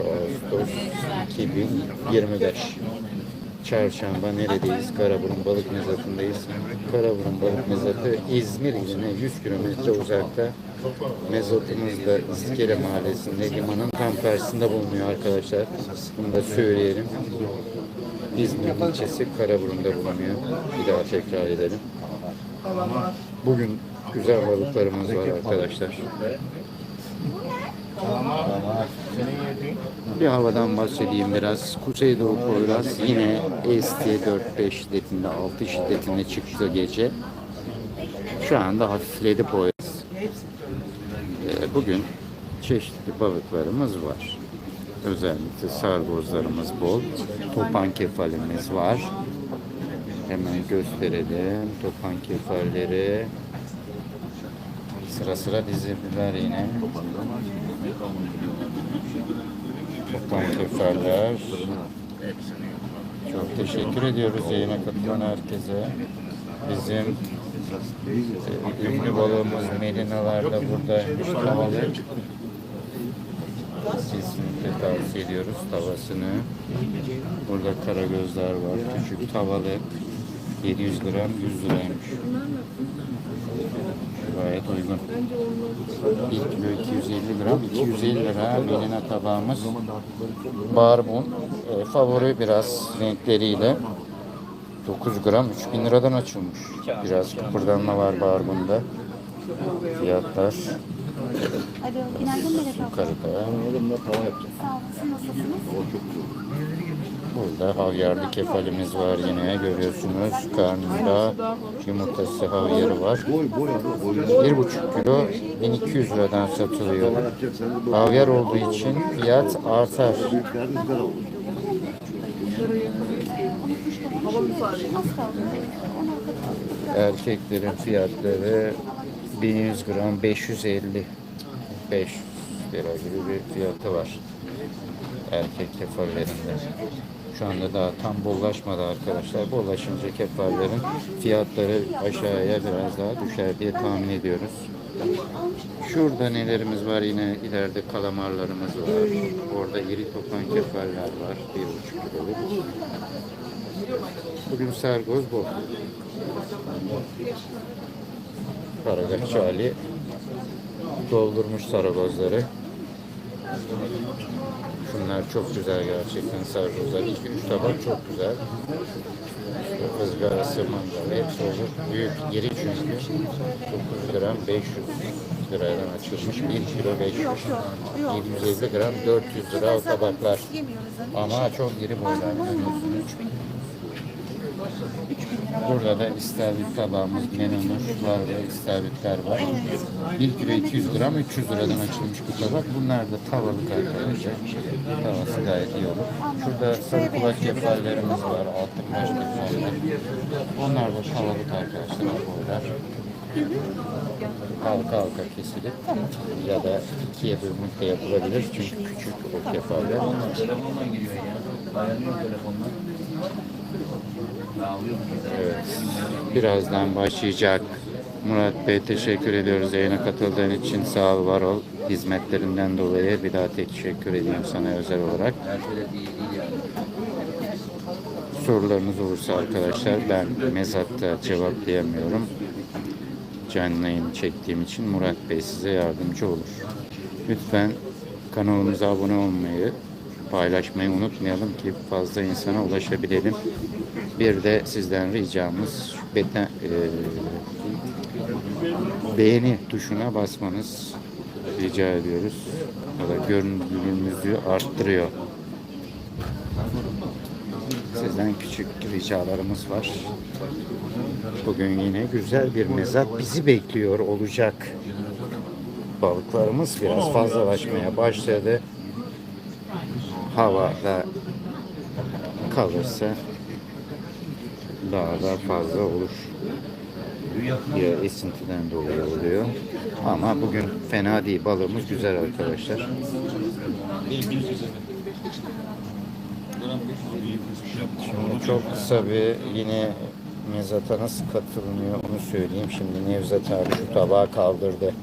Ağustos 2025 Çarşamba neredeyiz? Karaburun Balık Mezatı'ndayız. Karaburun Balık Mezatı İzmir iline 100 kilometre uzakta. Mezatımız da İskele Mahallesi'nde limanın tam karşısında bulunuyor arkadaşlar. Bunu da söyleyelim. İzmir ilçesi Karaburun'da bulunuyor. Bir daha tekrar edelim. Bugün güzel balıklarımız var arkadaşlar. Bir havadan bahsedeyim biraz. Kuzeydoğu Poyraz yine ST 4-5 şiddetinde, 6 şiddetinde çıktı gece. Şu anda hafifledi Poyraz. Ee, Bugün çeşitli balıklarımız var. Özellikle sargozlarımız bol. Topan kefalimiz var. Hemen gösterelim. Topan kefalleri. Sıra sıra dizildiler yine. Topan kefaller. Çok teşekkür ediyoruz yayına katılan herkese. Bizim e, ünlü balığımız Melinalar da buradaymış tavalı. Kesinlikle tavsiye ediyoruz tavasını. Burada karagözler var. Küçük tavalı. 700 gram 100 liraymış. Gayet uygun. 1 kilo 250 gram. 250 lira melina tabağımız. Barbun. E, favori biraz renkleriyle. 9 gram 3000 liradan açılmış. Biraz kıpırdanma var barbunda. Fiyatlar yukarıda. Sağ olasın, nasılsınız? Burada havyarlı kefalimiz var yine görüyorsunuz. Karnında yumurtası havyarı var. 1,5 kilo 1200 liradan satılıyor. Havyar olduğu için fiyat artar. Erkeklerin fiyatları 1100 gram 550 500 lira gibi bir fiyatı var. Erkek kefallerinde. Şu anda daha tam bollaşmadı arkadaşlar. Bollaşınca kefallerin fiyatları aşağıya biraz daha düşer diye tahmin ediyoruz. Şurada nelerimiz var yine ileride kalamarlarımız var. Orada iri topan kefaller var. Bir buçuk kiloluk. Bugün sargoz bu. Karagakçı Ali doldurmuş saragozları. Şunlar çok güzel gerçekten. İlk üç tabak çok güzel. Izgarası, mangalı hepsi olur. Büyük, iri çünkü. 9 gram 500 liradan açılmış. 1 kilo 500. 750 gram 400 lira o tabaklar. Ama çok iri boylar. Burada da istavrit tabağımız, menumuzlar ve istavritler var. 1 kilo 200 gram 300 liradan açılmış bu tabak. Bunlar da tavalık arkadaşlar. Tavası gayet iyi olur. Şurada sarı kulak kefallerimiz var, altın baş kefaller. Onlar da tavalık arkadaşlar boylar. Halka halka kesilip ya da ikiye bölünüp de yapılabilir çünkü küçük o kefaller. Evet. Birazdan başlayacak. Murat Bey teşekkür ediyoruz yayına katıldığın için. Sağ ol, var ol. Hizmetlerinden dolayı bir daha teşekkür ediyorum sana özel olarak. Sorularınız olursa arkadaşlar ben mezatta cevaplayamıyorum. Canlı yayın çektiğim için Murat Bey size yardımcı olur. Lütfen kanalımıza abone olmayı, paylaşmayı unutmayalım ki fazla insana ulaşabilelim. Bir de sizden ricamız beten, e, beğeni tuşuna basmanız rica ediyoruz. O da görünürlüğümüzü arttırıyor. Sizden küçük ricalarımız var. Bugün yine güzel bir mezat bizi bekliyor olacak. Balıklarımız biraz fazlalaşmaya başladı. Havada kalırsa daha da fazla olur. Ya esintiden dolayı oluyor. Ama bugün fena değil. Balığımız güzel arkadaşlar. Şimdi çok kısa bir yine mezata nasıl katılınıyor onu söyleyeyim. Şimdi Nevzat abi şu tabağı kaldırdı.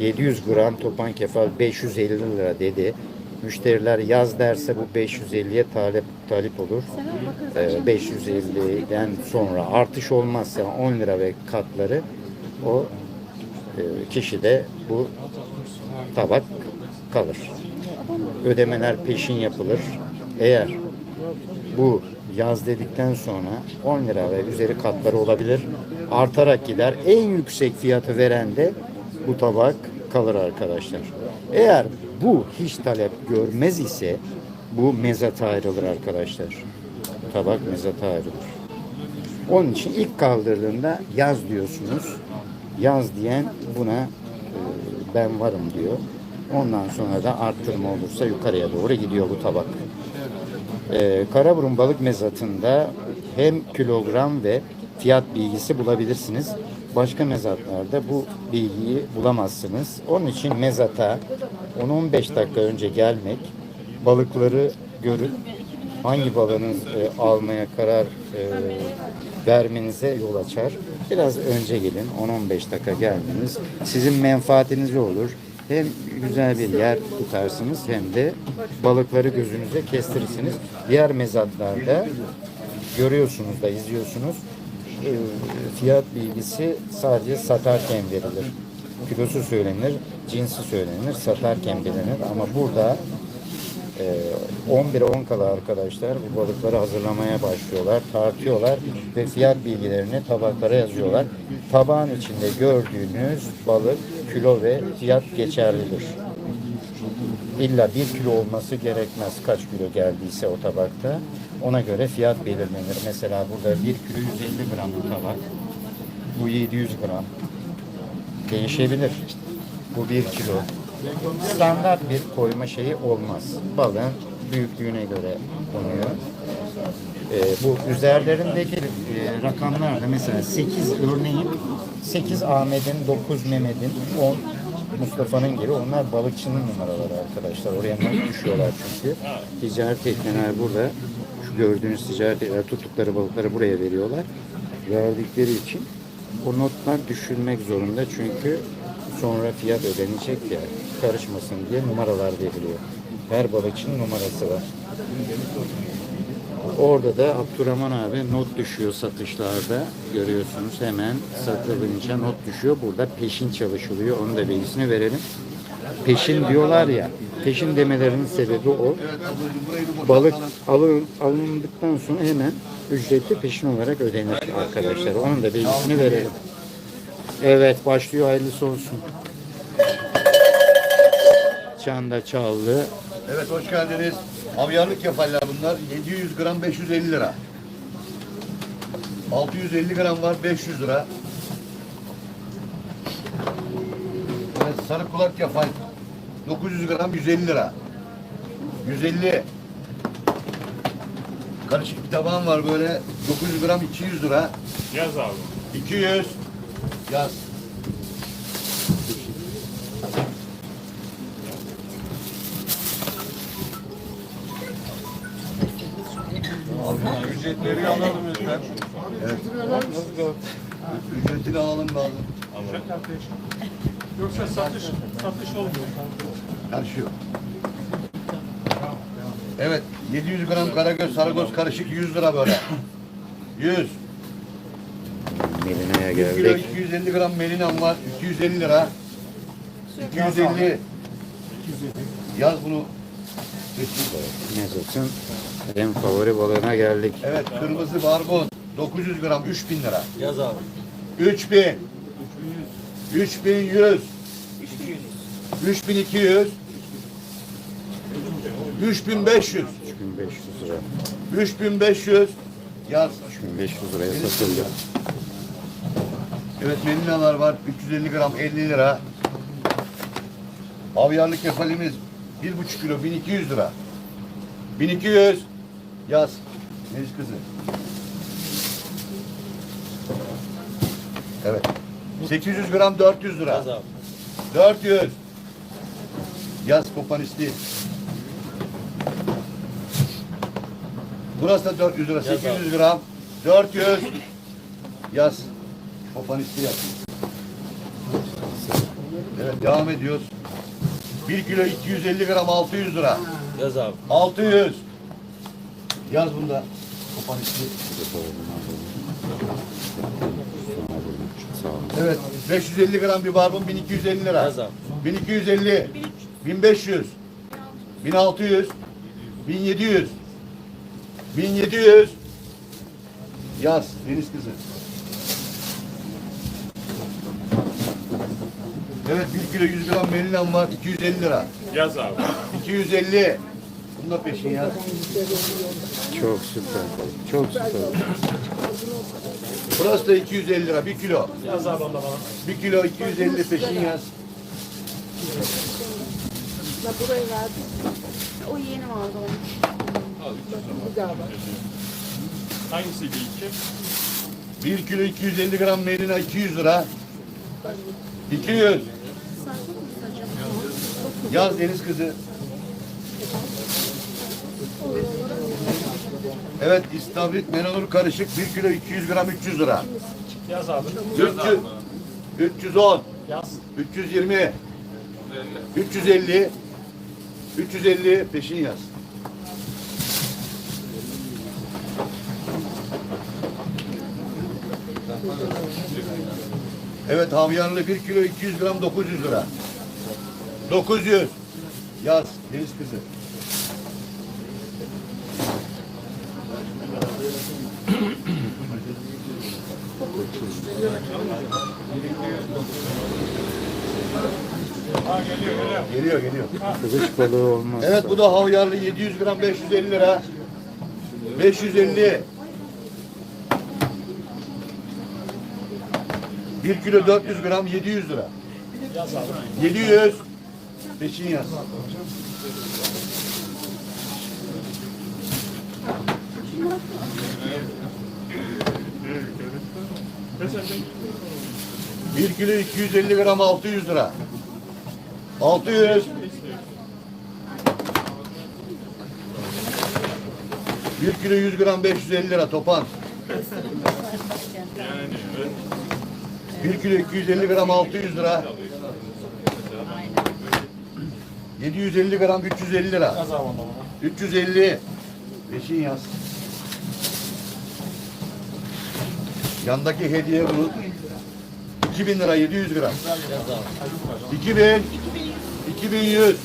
700 gram topan kefal 550 lira dedi. Müşteriler yaz derse bu 550'ye talep talip olur. Ee, 550'den sonra artış olmazsa 10 lira ve katları o e, kişi de bu tabak kalır. Ödemeler peşin yapılır. Eğer bu yaz dedikten sonra 10 lira ve üzeri katları olabilir. Artarak gider. En yüksek fiyatı veren de bu tabak kalır arkadaşlar. Eğer bu hiç talep görmez ise bu mezata ayrılır arkadaşlar. Tabak mezata ayrılır. Onun için ilk kaldırdığında yaz diyorsunuz. Yaz diyen buna e, ben varım diyor. Ondan sonra da arttırma olursa yukarıya doğru gidiyor bu tabak. Ee, Karaburun balık mezatında hem kilogram ve fiyat bilgisi bulabilirsiniz. Başka mezatlarda bu bilgiyi bulamazsınız. Onun için mezata 10-15 dakika önce gelmek, balıkları görüp hangi balığınız e, almaya karar e, vermenize yol açar. Biraz önce gelin, 10-15 dakika gelmeniz sizin menfaatinize olur. Hem güzel bir yer tutarsınız hem de balıkları gözünüze kestirirsiniz. Diğer mezatlarda görüyorsunuz da izliyorsunuz. E, Fiyat bilgisi sadece satarken verilir. Kilosu söylenir, cinsi söylenir, satarken bilinir. Ama burada ee, 11'e 10 kala arkadaşlar bu balıkları hazırlamaya başlıyorlar, tartıyorlar ve fiyat bilgilerini tabaklara yazıyorlar. Tabağın içinde gördüğünüz balık kilo ve fiyat geçerlidir. İlla bir kilo olması gerekmez kaç kilo geldiyse o tabakta. Ona göre fiyat belirlenir. Mesela burada bir kilo 150 gram bu tabak. Bu 700 gram. Değişebilir. Bu bir kilo. Standart bir koyma şeyi olmaz. Balığın büyüklüğüne göre konuyor. Ee, bu üzerlerindeki e, rakamlar da mesela 8 örneğin 8 Ahmet'in, 9 Mehmet'in, 10 Mustafa'nın gibi onlar balıkçının numaraları arkadaşlar. Oraya not düşüyorlar çünkü. Ticaret tekneler burada. Şu gördüğünüz ticaret tekneler tuttukları balıkları buraya veriyorlar. Verdikleri için o notlar düşülmek zorunda çünkü sonra fiyat ödenecek ya karışmasın diye numaralar veriliyor. Her balıkçının numarası var. Orada da Abdurrahman abi not düşüyor satışlarda. Görüyorsunuz hemen satılınca not düşüyor. Burada peşin çalışılıyor. Onun da bilgisini verelim. Peşin diyorlar ya. Peşin demelerinin sebebi o. Balık alın, alındıktan sonra hemen ücretli peşin olarak ödenir arkadaşlar. Onun da bilgisini verelim. Evet başlıyor hayırlısı olsun. Çanda çaldı. Evet hoş geldiniz. Avyarlık yaparlar bunlar. 700 gram 550 lira. 650 gram var 500 lira. Evet, sarı kulak yapay 900 gram 150 lira. 150. Karışık bir tabağım var böyle 900 gram 200 lira. Yaz abi. 200. Yaz. Ücretleri alalım lütfen. Evet. Ücretini alalım lazım. Yoksa satış satış olmuyor. Karışıyor. Evet. 700 gram karagöz, sarıgöz karışık 100 lira böyle. 100. Melina'ya 1 kilo geldik. 250 gram melinam var. 250 lira. 250. Yaz bunu. Mezat'ın en favori balığına geldik. Evet kırmızı barbun. 900 gram 3000 lira. Yaz abi. 3000. 3100. 3200. 3500. 3500 lira. 3500. Yaz. 3500 liraya satıldı. Evet melinalar var. 350 gram 50 lira. Havyarlı kefalimiz 1,5 kilo 1200 lira. 1200. Yaz. Melis kızı. Evet. 800 gram 400 lira. Yaz abi. 400. Yaz kopan isteği. Burası da 400 lira. 800 gram. 400. Yaz. Kopan isteği yaz. Evet devam ediyoruz. 1 kilo 250 gram 600 lira. Yaz abi. 600. Yaz bunda. Olun. Evet. 550 gram bir barbun 1250 lira. Yaz abi. 1250. 1500. 1600. 1700. 1700. Yaz. Deniz kızı. Evet 1 kilo 100 gram melinan var 250 lira. Yaz abi. 250. Bunu da peşin yaz. Çok süper. Çok süper. Burası da 250 lira 1 kilo. Yaz abi onda bana. 1 kilo 250 peşin yaz. O yeni vardı onun. Hangisiydi iki? 1 kilo 250 gram melina 200 lira. 200. Yaz deniz kızı. Evet istavrit menonur karışık 1 kilo 200 gram 300 lira. Yaz abi. 300 310 Yaz. 320 350 350 peşin yaz. Evet havyarlı 1 kilo 200 gram 900 lira. 900 yaz deniz kızı. Geliyor geliyor. Kılıç balığı olmaz. Evet bu da havyarlı 700 gram 550 lira. 550. 1 kilo 400 gram 700 lira. Yaz abi. 700. Peşin yaz. Mesela 1 kilo 250 gram 600 lira. 600. Bir kilo 100 gram 550 lira topan. Bir kilo 250 gram 600 lira. 750 gram 350 lira. yaz abi onda bana. 350. Peşin yaz. Yandaki hediye bu. 2000 lira 700 gram. 2000 2100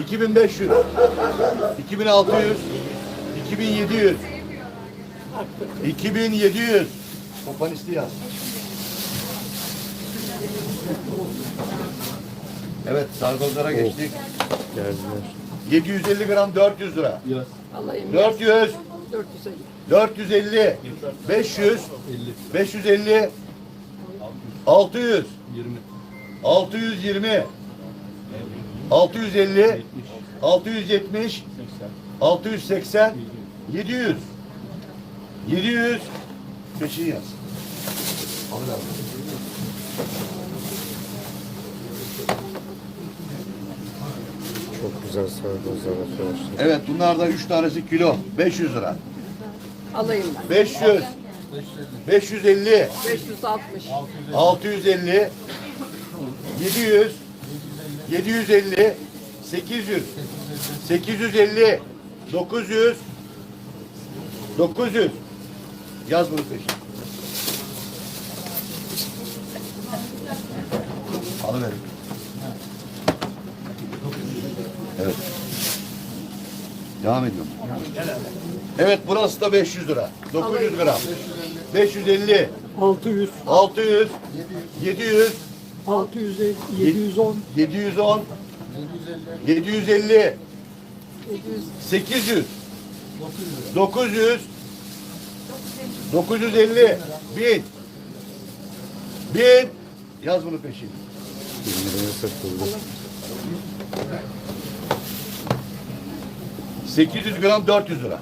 2500 2600 2700 2700 Kompanisti yaz. Evet sargozlara geçtik. Geldiler. 750 gram 400 lira. 400 450 500 550 600 620 650 670 680 700 700 peşin yaz. Çok güzel sargozlar arkadaşlar. Evet bunlar da 3 tanesi kilo 500 lira. Alayım ben. 500 550 560. 650 700 750 800 850 900 900 Yaz bunu peşin. Alıverin. Evet. Devam ediyorum. Evet burası da 500 lira. 900 gram. 550 600, 600 700 600, 710, 710 750 800 900 950 1000 1000 Yaz bunu peşin. 1 liraya satıldı. 800 gram 400 lira.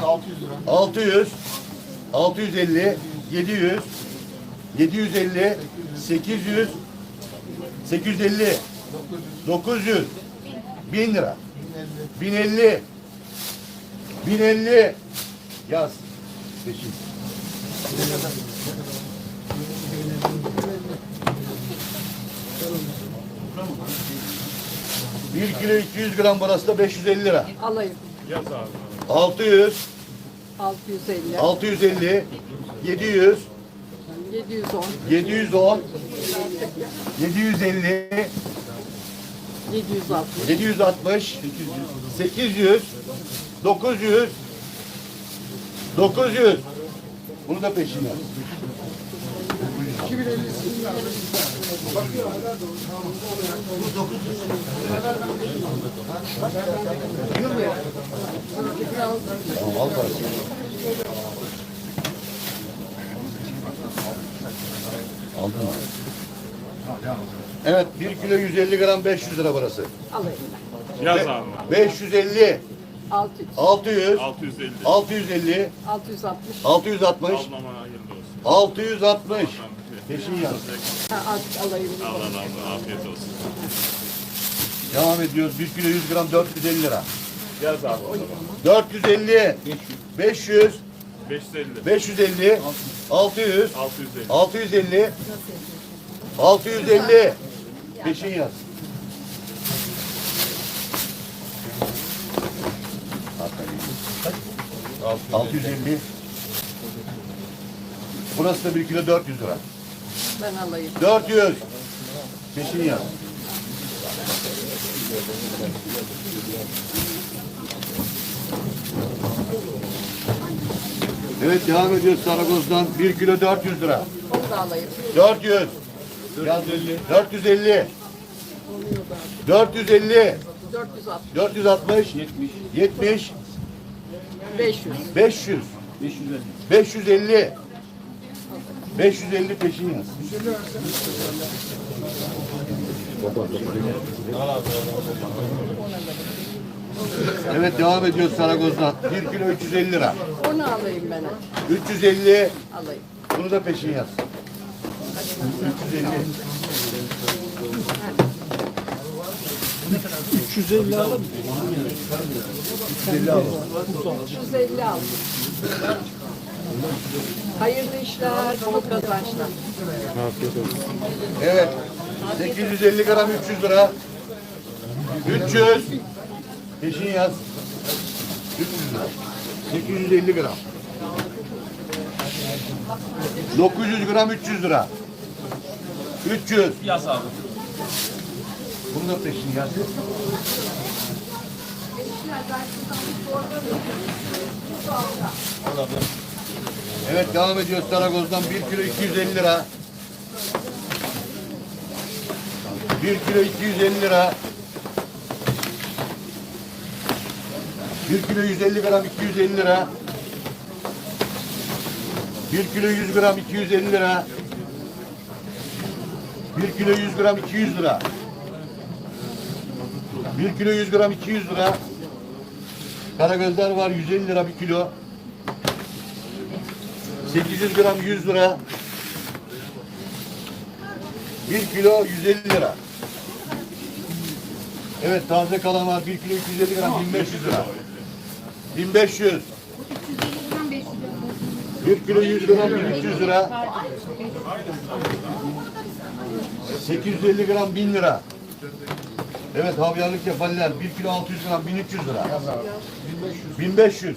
600 lira. 600 650 700 750 800 850 900 1000 lira 1050 1050 yaz peşin. 1 kilo 200 gram burası da 550 lira. Alayım. 600, 650. 650, 700, 710. 710, 750, 760. 760, 800, 900, 900. Bunu da peşine. Tamam, al parasını. Aldın mı? Evet, 1 kilo 150 gram 500 lira burası. Alayım. Yaz abi. 550, 600. 600, 650. 650, 660. 660, Ablama hayırlı olsun. 660. Peşin yaz. Ha, az alayım. Allah olsun. Afiyet olsun. Devam ediyoruz. 1 kilo 100 gram 450 lira. Yaz abi o zaman. 450, 500, 550. 550, 600, 650. 650, 650. Peşin yaz. Kaç? 650. Burası da 1 kilo 400 lira. Ben alayım. 400. Peşin yaz. Evet devam ediyoruz Saragoz'dan 1 kilo 400 lira. Onu da alayım. 400. Yaz 450. 450. 460. 460. 70. 70. 500. 500. 550. 550 peşin yaz. Evet devam ediyoruz Saragoz'dan. 1 kilo 350 lira. Onu alayım ben. 350. Alayım. Bunu da peşin yaz. 350. 350 alın. 350 alın. 350 aldım. Hayırlı işler, bol kazançlar. Afiyet olsun. Evet. 850 gram 300 lira. 300. Peşin yaz. 300 lira. 850 gram. 900 gram 300 lira. 300. Yaz abi. Bunu da peşin yaz. Evet devam ediyoruz Saragoz'dan 1 kilo 250 lira. 1 kilo 250 lira. 1 kilo 150 gram 250 lira. 1 kilo 100 gram 250 lira. 1 kilo 100 gram 200 lira. 1 kilo 100 gram 200 lira. Karagözler var 150 lira bir kilo. 800 gram 100 lira. 1 kilo 150 lira. Evet taze kalamar 1 kilo 250 gram 1500 lira. 1500. 1 kilo 100 gram 1300 lira. 850 gram 1000 lira. Evet havyarlık kefaller 1 kilo 600 gram 1300 lira. 1500,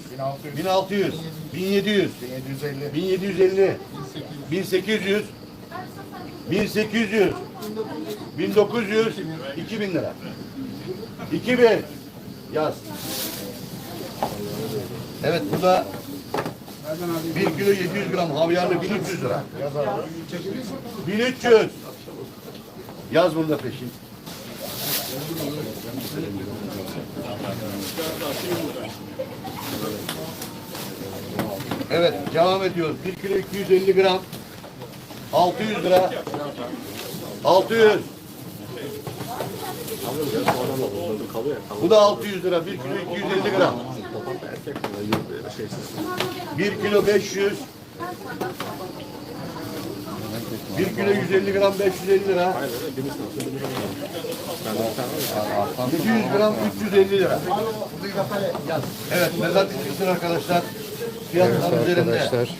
1600, 1700, 1750, 1800, 1800, 1900, 2000 lira. 2000 yaz. Evet bu da 1 kilo 700 gram havyarlı 1300 lira. 1300. Yaz bunu da peşin. Evet devam ediyoruz. 1 kilo 250 gram. 600 lira. 600 Bu da 600 lira. 1 kilo 250 gram. 1 kilo 500 1 kilo 150 gram 550 lira. 700 gram 350 lira. Evet mezat arkadaşlar Fiyatlar üzerinde. arkadaşlar